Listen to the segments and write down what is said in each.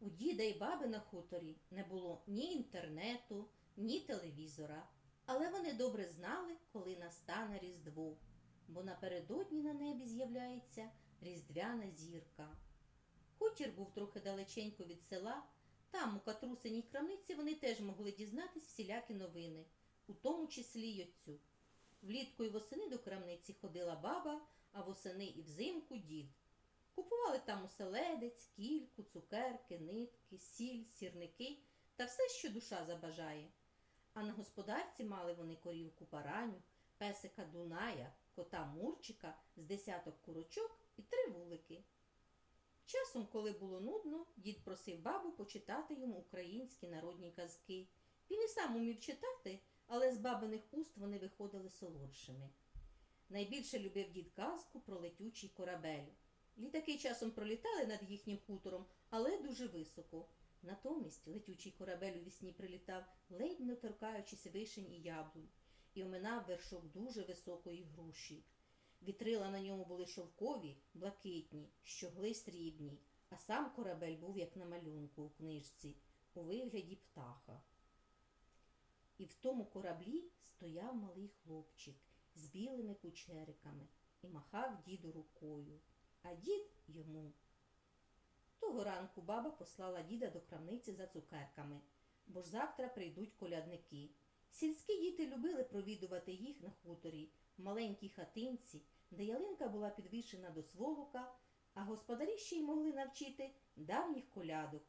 У діда й баби на хуторі не було ні інтернету, ні телевізора, але вони добре знали, коли настане Різдво, бо напередодні на небі з'являється різдвяна зірка. Хутір був трохи далеченько від села, там, у катрусиній крамниці, вони теж могли дізнатись всілякі новини, у тому числі й оцю. Влітку й восени до крамниці ходила баба, а восени і взимку дід. Купували там оселедець, кільку, цукерки, нитки, сіль, сірники та все, що душа забажає. А на господарці мали вони корівку параню, песика Дуная, кота Мурчика з десяток курочок і три вулики. Часом, коли було нудно, дід просив бабу почитати йому українські народні казки. Він і сам умів читати, але з бабиних уст вони виходили солодшими. Найбільше любив дід казку про летючий корабель. Літаки часом пролітали над їхнім хутором, але дуже високо. Натомість летючий корабель у вісні прилітав, ледь не торкаючись вишень і яблунь, і оминав вершок дуже високої груші. Вітрила на ньому були шовкові, блакитні, щогли срібні, а сам корабель був як на малюнку у книжці, у вигляді птаха. І в тому кораблі стояв малий хлопчик з білими кучериками і махав діду рукою, а дід йому. Того ранку баба послала діда до крамниці за цукерками, бо ж завтра прийдуть колядники. Сільські діти любили провідувати їх на хуторі, в маленькій хатинці, де ялинка була підвішена до сволока, а господарі ще й могли навчити давніх колядок.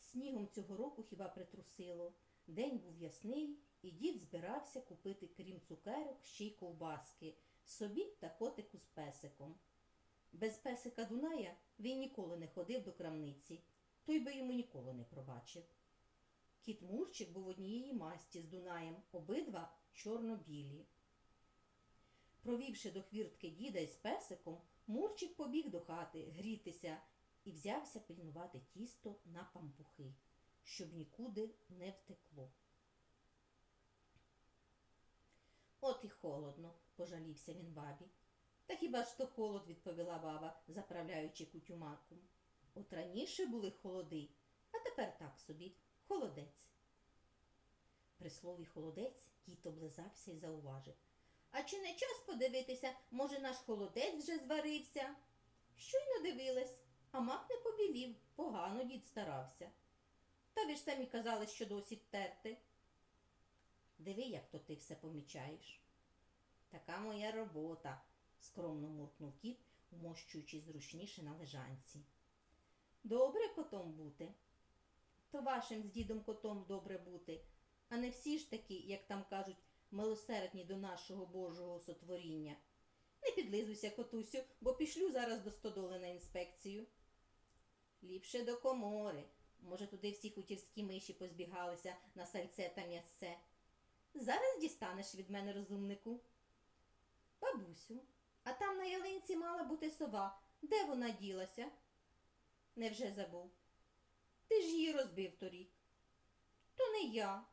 Снігом цього року хіба притрусило. День був ясний, і дід збирався купити, крім цукерок, ще й ковбаски, собі та котику з песиком. Без песика Дуная він ніколи не ходив до крамниці, той би йому ніколи не пробачив. Кіт Мурчик був однієї масті з Дунаєм, обидва чорно-білі. Провівши до хвіртки діда із песиком, Мурчик побіг до хати грітися і взявся пильнувати тісто на пампухи, щоб нікуди не втекло. От і холодно, пожалівся він бабі. Та хіба ж то холод, відповіла баба, заправляючи кутюмаком. От раніше були холоди, а тепер так собі, холодець. При слові холодець кіт облизався і зауважив. А чи не час подивитися, може, наш холодець вже зварився? Щойно дивилась, а мак не побілів, погано дід старався. Та ви ж самі казали, що досі терти. Диви, як то ти все помічаєш. Така моя робота, скромно муркнув кіт, вмощуючись зручніше на лежанці. Добре котом бути. То вашим з дідом котом добре бути, а не всі ж такі, як там кажуть, милосердні до нашого Божого сотворіння. Не підлизуйся, котусю, бо пішлю зараз до стодоли на інспекцію. Ліпше до комори. Може, туди всі хутірські миші позбігалися на сальце та м'ясце. Зараз дістанеш від мене розумнику. Бабусю, а там на ялинці мала бути сова. Де вона ділася? Невже забув? Ти ж її розбив торік. То не я.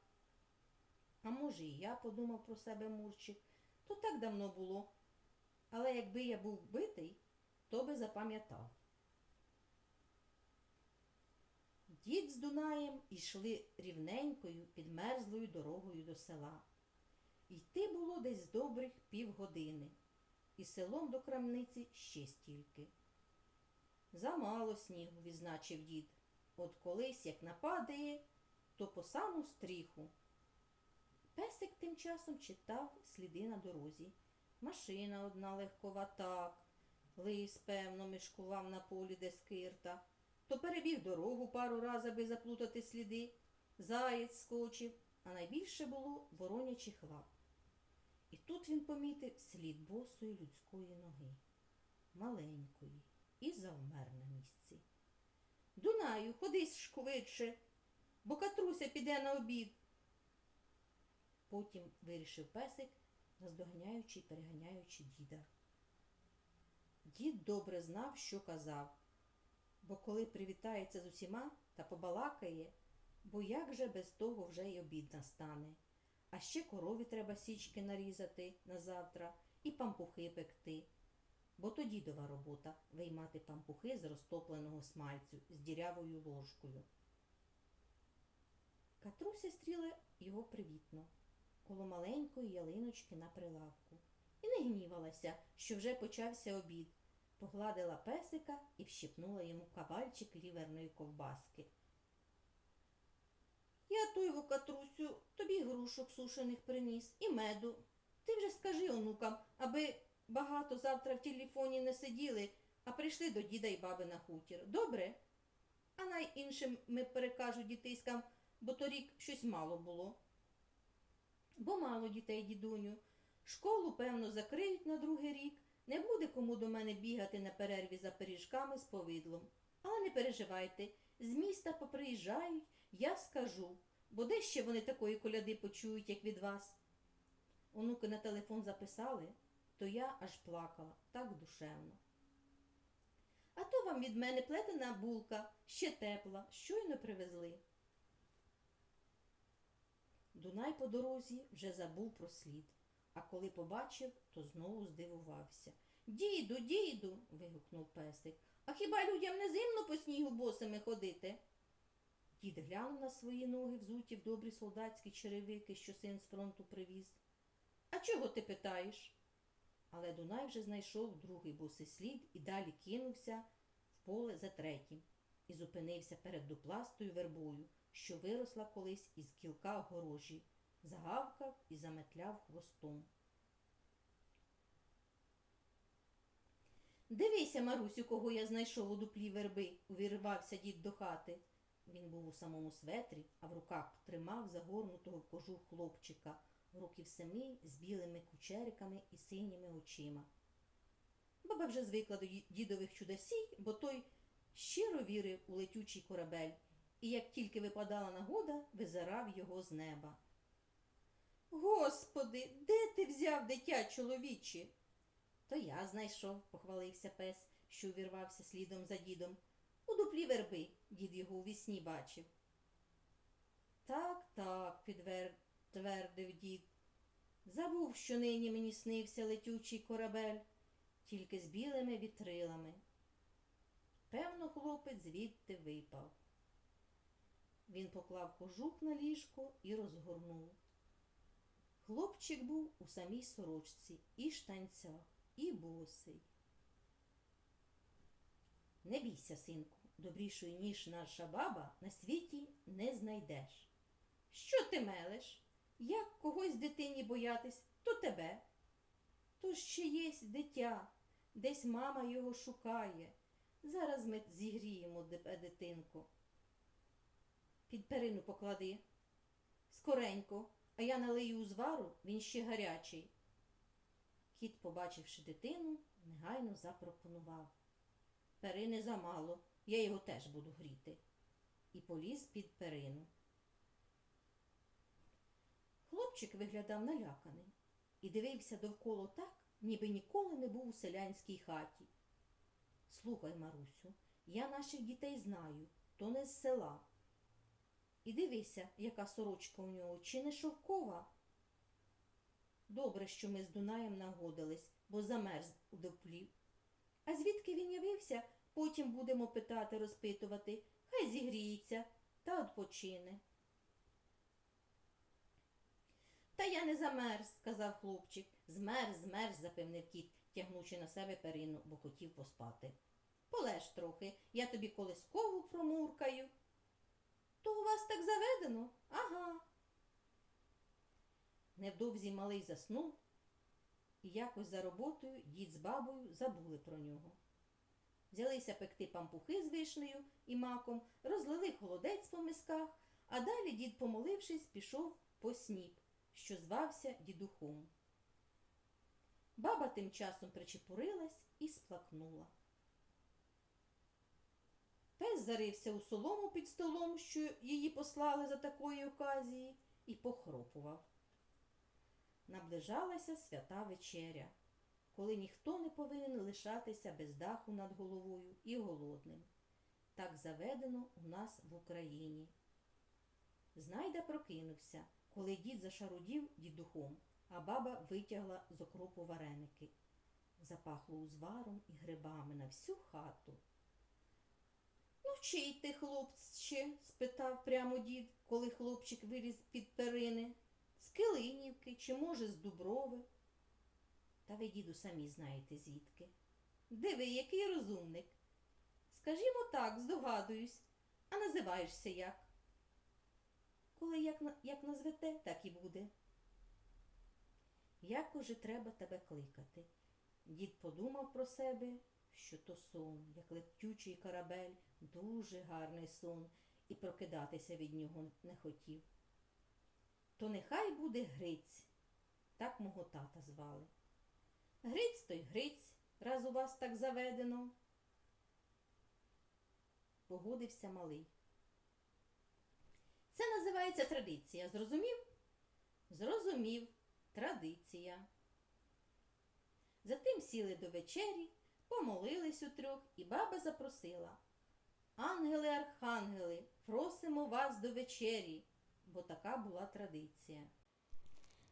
А може, і я подумав про себе Мурчик. То так давно було. Але якби я був битий, то би запам'ятав. Дід з Дунаєм йшли рівненькою, підмерзлою дорогою до села. Йти було десь добрих півгодини, і селом до крамниці ще стільки. Замало снігу, відзначив дід. От колись як нападає, то по саму стріху. Песик тим часом читав сліди на дорозі. Машина одна легкова так, лис, певно, мешкував на полі де скирта, то перебіг дорогу пару раз, аби заплутати сліди. Заєць скочив, а найбільше було воронячих лап. І тут він помітив слід босої людської ноги, маленької, і завмер на місці. Дунаю, ходи швидше, бо катруся піде на обід. Потім вирішив песик, наздоганяючи й переганяючи діда. Дід добре знав, що казав, бо коли привітається з усіма та побалакає, бо як же без того вже й обід настане. А ще корові треба січки нарізати на завтра і пампухи пекти. бо то дідова робота виймати пампухи з розтопленого смальцю з дірявою ложкою. Катруся стріла його привітно, коло маленької ялиночки на прилавку, і не гнівалася, що вже почався обід, погладила песика і вщипнула йому кавальчик ліверної ковбаски. Я тойво, Катрусю, тобі грушок сушених приніс і меду. Ти вже скажи онукам, аби багато завтра в телефоні не сиділи, а прийшли до діда й баби на хутір. Добре? А най ми перекажу дітиськам, бо торік щось мало було. Бо мало дітей, дідуню. Школу, певно, закриють на другий рік. Не буде кому до мене бігати на перерві за пиріжками з повидлом. Але не переживайте, з міста поприїжджають, я скажу, бо де ще вони такої коляди почують, як від вас. Онуки на телефон записали, то я аж плакала, так душевно. А то вам від мене плетена булка, ще тепла, щойно привезли. Дунай по дорозі вже забув про слід, а коли побачив, то знову здивувався. Діду, діду. вигукнув песик. А хіба людям не зимно по снігу босими ходити? Дід глянув на свої ноги, взуті в добрі солдатські черевики, що син з фронту привіз. А чого ти питаєш? Але Дунай вже знайшов другий босий слід і далі кинувся в поле за третім і зупинився перед дупластою вербою, що виросла колись із кілка огорожі, загавкав і заметляв хвостом. Дивися, Марусю, кого я знайшов у дуплі верби, увірвався дід до хати. Він був у самому светрі, а в руках тримав загорнутого в кожух хлопчика, років семи з білими кучериками і синіми очима. Баба вже звикла до дідових чудесій, бо той щиро вірив у летючий корабель, і як тільки випадала нагода, визирав його з неба. Господи, де ти взяв дитя чоловіче? То я знайшов, похвалився пес, що увірвався слідом за дідом. У дуплі верби дід його у вісні бачив. Так, так, підтвердив дід. Забув, що нині мені снився летючий корабель, тільки з білими вітрилами. Певно, хлопець звідти випав. Він поклав кожух на ліжко і розгорнув. Хлопчик був у самій сорочці і штанцях, і босий. Не бійся, синку, добрішої, ніж наша баба, на світі не знайдеш. Що ти мелеш? Як когось дитині боятись, то тебе. То ще єсть дитя, десь мама його шукає. Зараз ми зігріємо дитинку. Під перину поклади. Скоренько, а я налию узвару, він ще гарячий. Кіт, побачивши дитину, негайно запропонував. Перини замало, я його теж буду гріти. І поліз під перину. Хлопчик виглядав наляканий і дивився довкола так, ніби ніколи не був у селянській хаті. Слухай, Марусю, я наших дітей знаю, то не з села. І дивися, яка сорочка у нього, чи не шовкова. Добре, що ми з Дунаєм нагодились, бо замерз у дуплі. А звідки він явився, потім будемо питати, розпитувати. Хай зігріється та відпочине. Та я не замерз, сказав хлопчик. Змерз, змерз, запевнив кіт, тягнучи на себе перину, бо хотів поспати. Полеж трохи, я тобі колискову промуркаю. То у вас так заведено? Ага. Невдовзі малий заснув, і якось за роботою дід з бабою забули про нього. Взялися пекти пампухи з вишнею і маком, розлили холодець по мисках, а далі дід, помолившись, пішов по сніп, що звався дідухом. Баба тим часом причепурилась і сплакнула. Пес зарився у солому під столом, що її послали за такої оказії, і похропував. Наближалася свята вечеря, коли ніхто не повинен лишатися без даху над головою і голодним. Так заведено у нас в Україні. Знайда прокинувся, коли дід зашарудів дідухом, а баба витягла з окропу вареники. Запахло узваром і грибами на всю хату. Ну, чий ти, хлопче? спитав прямо дід, коли хлопчик виліз під перини. З Килинівки чи, може, з Дуброви? Та ви, діду, самі знаєте звідки. Диви, який розумник. Скажімо так, здогадуюсь, а називаєшся як? Коли як, як назвете, так і буде. Як уже треба тебе кликати? Дід подумав про себе, що то сон, як летючий корабель, дуже гарний сон, і прокидатися від нього не хотів. То нехай буде Гриць, так мого тата звали. Гриць то й Гриць, раз у вас так заведено. Погодився малий. Це називається традиція, зрозумів? Зрозумів, традиція. Затим сіли до вечері, помолились утрьох, і баба запросила. Ангели, архангели, просимо вас до вечері, бо така була традиція.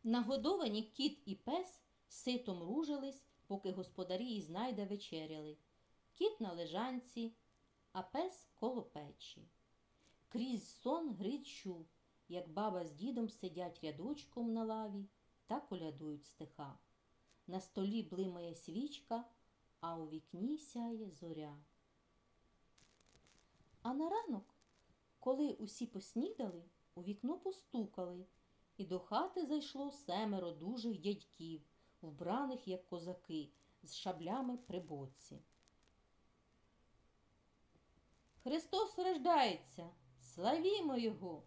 Нагодовані кіт і пес ситом ружились, поки господарі й знайде вечеряли. Кіт на лежанці, а пес коло печі. Крізь сон Гриць чув, як баба з дідом сидять рядочком на лаві та колядують стиха. На столі блимає свічка, а у вікні сяє зоря. А на ранок, коли усі поснідали, у вікно постукали, і до хати зайшло семеро дужих дядьків, вбраних, як козаки, з шаблями при боці. Христос рождається, славімо Його!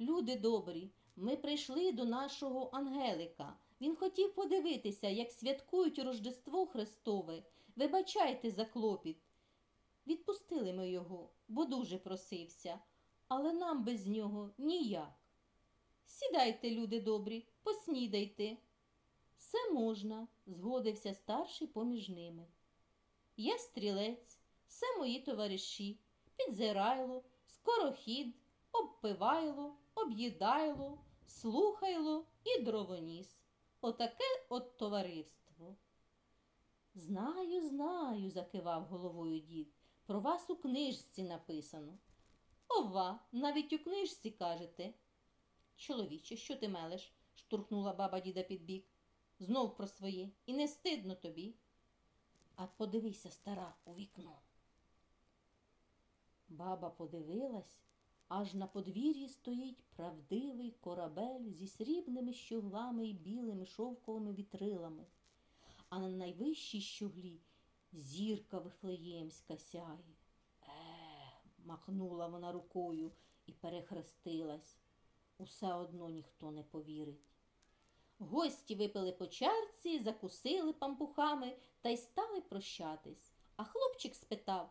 Люди добрі, ми прийшли до нашого Ангелика. Він хотів подивитися, як святкують Рождество Христове. Вибачайте за клопіт. Відпустили ми його, бо дуже просився, але нам без нього ніяк. Сідайте, люди добрі, поснідайте. Все можна, згодився старший поміж ними. Я стрілець, все мої товариші, підзирайло, скорохід, обпивайло, об'їдайло, слухайло і дровоніс. Отаке от товариство. Знаю, знаю, закивав головою дід. Про вас у книжці написано. Ова, навіть у книжці кажете. Чоловіче, що ти мелеш? штурхнула баба діда під бік. Знов про своє, і не стидно тобі. А подивися, стара, у вікно. Баба подивилась, аж на подвір'ї стоїть правдивий корабель зі срібними щоглами і білими шовковими вітрилами, а на найвищій щоглі зірка вифлеємська сяє. Е, махнула вона рукою і перехрестилась. Усе одно ніхто не повірить. Гості випили по чарці, закусили пампухами та й стали прощатись. А хлопчик спитав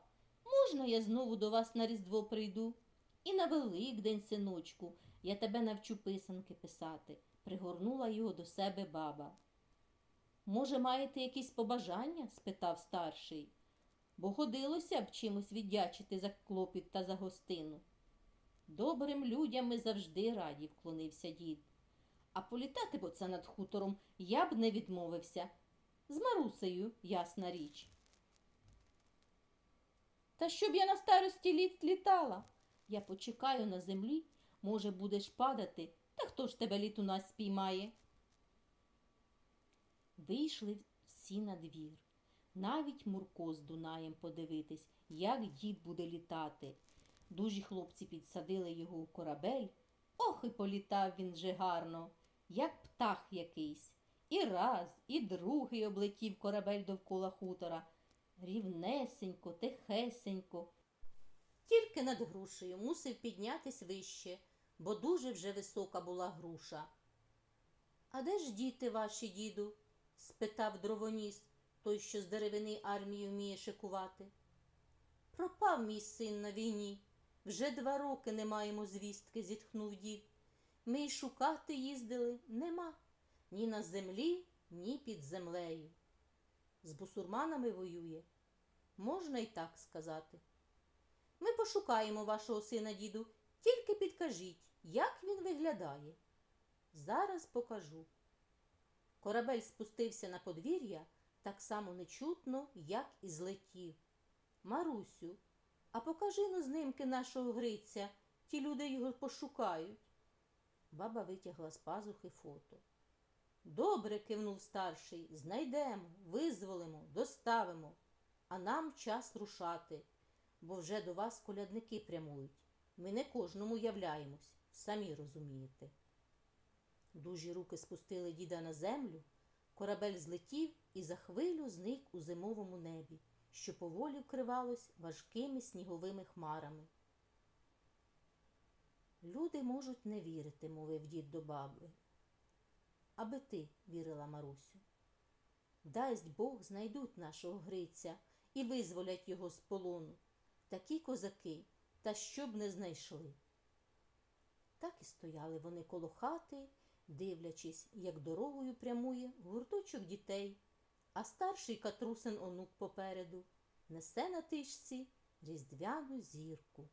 можна я знову до вас на Різдво прийду? І на Великдень, синочку, я тебе навчу писанки писати, пригорнула його до себе баба. Може, маєте якісь побажання? спитав старший, бо годилося б чимось віддячити за клопіт та за гостину. Добрим людям ми завжди раді, вклонився дід. А політати бо це над хутором я б не відмовився. З Марусею, ясна річ. Та щоб я на старості літ літала. Я почекаю на землі, може, будеш падати, та хто ж тебе літ у нас спіймає? Вийшли всі на двір. Навіть Мурко з Дунаєм подивитись, як дід буде літати. Дужі хлопці підсадили його у корабель. Ох, і політав він же гарно, як птах якийсь. І раз, і другий облетів корабель довкола хутора. Рівнесенько, тихесенько. Тільки над грушею мусив піднятись вище, бо дуже вже висока була груша. А де ж діти ваші, діду? Спитав дровоніс, той, що з деревини армії вміє шикувати. Пропав мій син на війні. Вже два роки не маємо звістки, зітхнув дід. Ми й шукати їздили нема ні на землі, ні під землею. З бусурманами воює. Можна й так сказати. Ми пошукаємо вашого сина, діду, тільки підкажіть, як він виглядає. Зараз покажу. Корабель спустився на подвір'я, так само нечутно, як і злетів. Марусю, а покажи ну знимки нашого Гриця, ті люди його пошукають. Баба витягла з пазухи фото. Добре, кивнув старший, знайдемо, визволимо, доставимо, а нам час рушати, бо вже до вас колядники прямують. Ми не кожному являємось, самі розумієте. Дужі руки спустили діда на землю, корабель злетів і за хвилю зник у зимовому небі, що поволі вкривалось важкими сніговими хмарами. Люди можуть не вірити, мовив дід до баби. Аби ти вірила Марусю. Дасть Бог знайдуть нашого Гриця і визволять його з полону. Такі козаки, та щоб не знайшли. Так і стояли вони коло хати, дивлячись, як дорогою прямує гурточок дітей, а старший катрусин онук попереду несе на тишці різдвяну зірку.